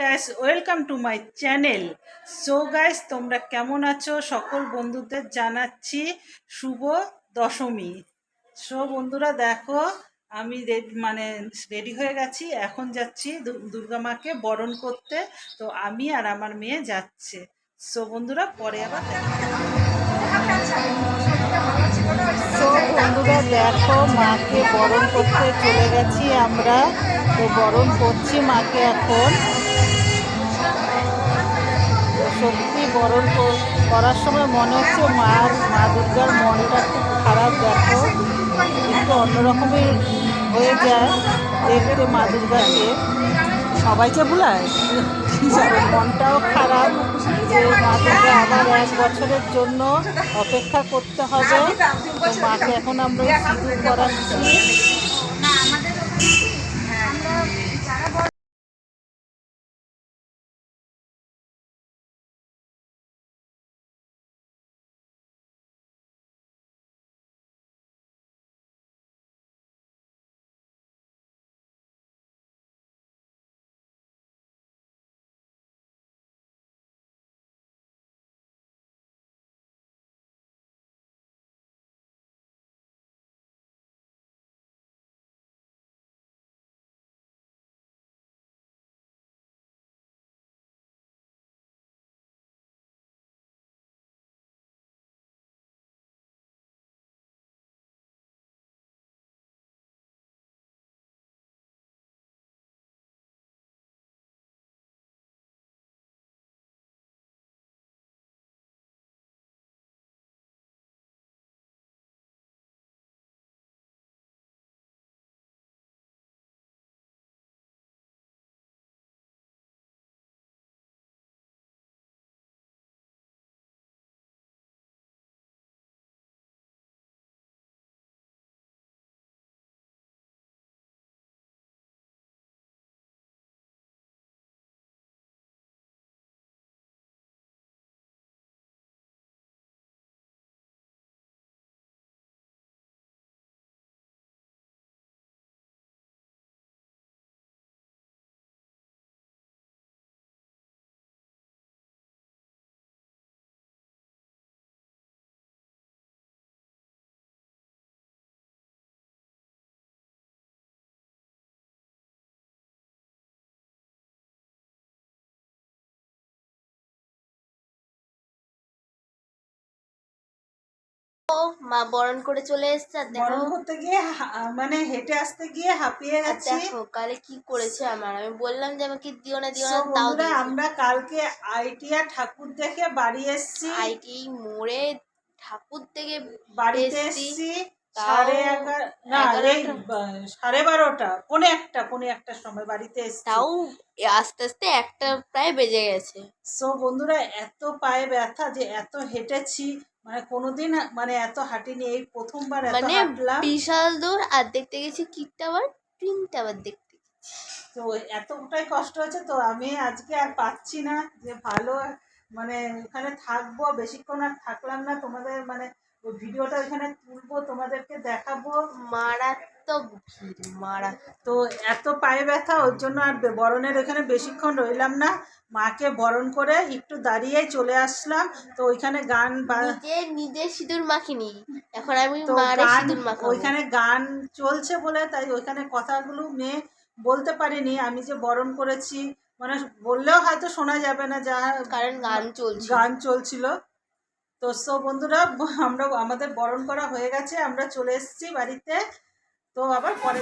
Guys welcome to my channel so guys তোমরা কেমন আছো? সকল বন্ধুদের জানাচ্ছি শুভ দশমী। সো বন্ধুরা, দেখো, আমি মানে রেডি হয়ে গেছি। এখন যাচ্ছি দুর্গা মাকে বরণ করতে। তো আমি আর আমার মেয়ে যাচ্ছে। সো বন্ধুরা, পরে আবার বন্ধুরা, দেখো, মাকে বরণ করতে চলে গেছি আমরা। তো বরণ করছি মাকে এখন। বরণ করার সময় মনে হচ্ছে মার মা দুর্গার মনটা খুব খারাপ, দেখো। একটু অন্যরকমই হয়ে যায় দেখতে মা দুর্গাকে। সবাইকে বুলায় মনটাও খারাপ। যে মা দুর্গা আবার এক বছরের জন্য অপেক্ষা করতে হবে মাকে এখন আমরা সিঁদুর করাচ্ছি মা বরণ করে চলে এসছে আর দেখো। বরণ করতে গিয়ে মানে হেঁটে আসতে গিয়ে হাঁপিয়ে গেছি। দেখো কালে কি করেছে আমার? আমি বললাম যে আমাকে দিও না দিও না তাও আমরা কালকে আইটিয়া ঠাকুর দেখে বাড়ি এসেছি। আইটি মোড়ে ঠাকুর থেকে বাড়িতে এসছি, সাড়ে এগারো না বারোটা পৌনে একটা পৌনে একটার সময় বাড়িতে এসেছি। তাও আস্তে আস্তে একটা প্রায় বেজে গেছে। সো বন্ধুরা এত পায়ে ব্যথা যে এত হেঁটেছি মানে কোনোদিন মানে এত হাঁটিনি এই প্রথমবার এত মানে হাঁটলাম। বিশাল দূর আর দেখতে গেছি কিটটা টাওয়ার টুইন টাওয়ার দেখতে। তো এতটাই কষ্ট হচ্ছে তো আমি আজকে আর পাচ্ছি না যে ভালো মানে ওখানে থাকব বেশিক্ষণ আর থাকলাম না তোমাদের মানে ওই ভিডিওটা এখানে তুলবো তোমাদেরকে দেখাবো। মারাত্মক ভিড় মারা তো এত পায়ে ব্যথা ওর জন্য আর বরণের এখানে বেশিক্ষণ রইলাম না। মাকে বরণ করে একটু দাঁড়িয়েই চলে আসলাম। তো ওইখানে গান নিজে সিঁদুর মাখিনি। এখন আমি গান ওইখানে গান চলছে বলে তাই ওইখানে কথাগুলো মেয়ে বলতে পারিনি। আমি যে বরণ করেছি মানে বললেও হয়তো শোনা যাবে না যা কারণ গান চলছে গান চলছিল। তো সো বন্ধুরা, আমরা, আমাদের বরণ করা হয়ে গেছে, আমরা চলে এসেছি বাড়িতে। তো, আবার পরে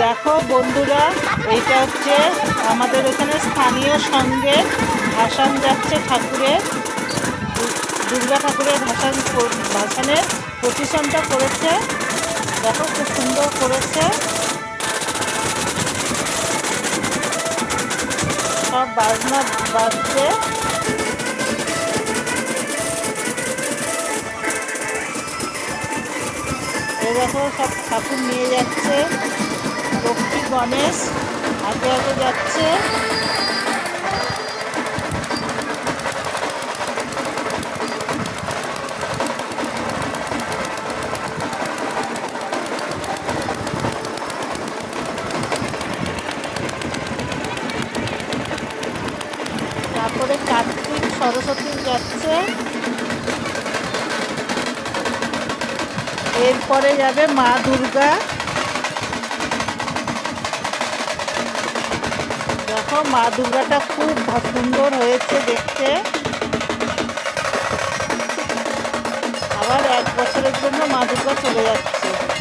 দেখো বন্ধুরা, এইটা হচ্ছে আমাদের এখানে স্থানীয় সঙ্গে ভাসান যাচ্ছে ঠাকুরের। দুর্গা ঠাকুরের ভাসান ভাসানের প্রতিষ্ঠানটা করেছে। দেখো খুব সুন্দর করেছে। সব বাজনা বাজছে। দেখো সব ঠাকুর নিয়ে যাচ্ছে। লক্ষ্মী গণেশ হাতে হাতে যাচ্ছে। তারপরে কার্তিক সরস্বতী যাচ্ছে। এরপরে যাবে মা দুর্গা। দেখো, মা দুর্গাটা খুব সুন্দর হয়েছে দেখতে। আবার এক বছরের জন্য মা দুর্গা চলে যাচ্ছে।